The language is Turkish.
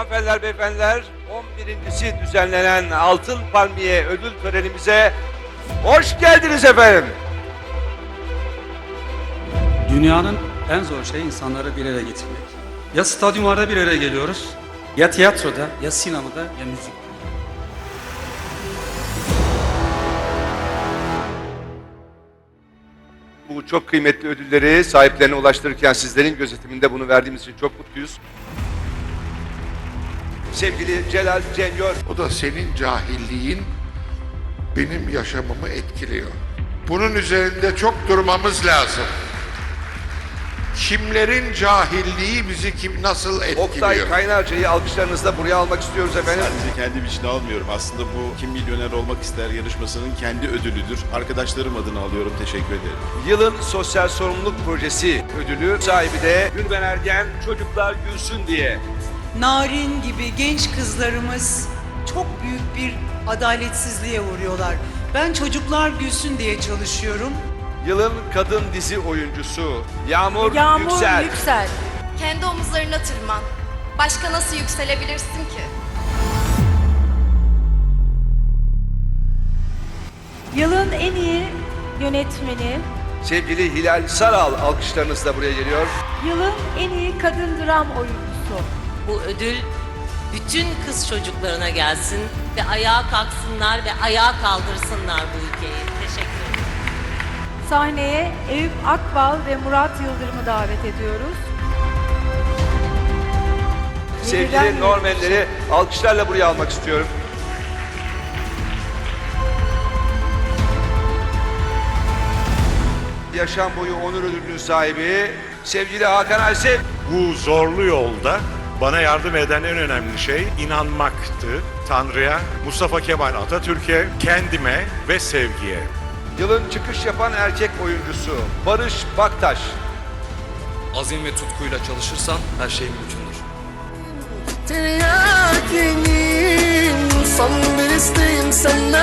Hanımefendiler, beyefendiler, 11.si düzenlenen Altın Palmiye ödül törenimize hoş geldiniz efendim. Dünyanın en zor şeyi insanları bir araya getirmek. Ya stadyumlarda bir araya geliyoruz, ya tiyatroda, ya sinemada, ya müzikte. Bu çok kıymetli ödülleri sahiplerine ulaştırırken sizlerin gözetiminde bunu verdiğimiz için çok mutluyuz. Sevgili Celal Cengör, O da senin cahilliğin benim yaşamımı etkiliyor. Bunun üzerinde çok durmamız lazım. Kimlerin cahilliği bizi kim nasıl etkiliyor? Oktay Kaynarca'yı alkışlarınızla buraya almak istiyoruz efendim. Sadece kendim için almıyorum. Aslında bu Kim Milyoner Olmak ister yarışmasının kendi ödülüdür. Arkadaşlarım adına alıyorum. Teşekkür ederim. Yılın Sosyal Sorumluluk Projesi ödülü sahibi de Gülben Ergen Çocuklar Gülsün diye. Narin gibi genç kızlarımız çok büyük bir adaletsizliğe uğruyorlar. Ben çocuklar gülsün diye çalışıyorum. Yılın Kadın Dizi Oyuncusu Yağmur, Yağmur Yüksel. Yüksel. Kendi omuzlarına tırman. Başka nasıl yükselebilirsin ki? Yılın en iyi yönetmeni. Sevgili Hilal Saral alkışlarınızla buraya geliyor. Yılın en iyi kadın dram oyuncusu. Bu ödül bütün kız çocuklarına gelsin ve ayağa kalksınlar ve ayağa kaldırsınlar bu ülkeyi. Teşekkür ederim. Sahneye Eyüp Akbal ve Murat Yıldırım'ı davet ediyoruz. Sevgili yetmişe. Normenleri alkışlarla buraya almak istiyorum. Yaşam boyu onur ödülünün sahibi sevgili Hakan Alsev. Bu zorlu yolda bana yardım eden en önemli şey inanmaktı. Tanrı'ya, Mustafa Kemal Atatürk'e, kendime ve sevgiye. Yılın çıkış yapan erkek oyuncusu Barış Baktaş. Azim ve tutkuyla çalışırsan her şey mümkündür. Tiryakinim Son bir isteğim senden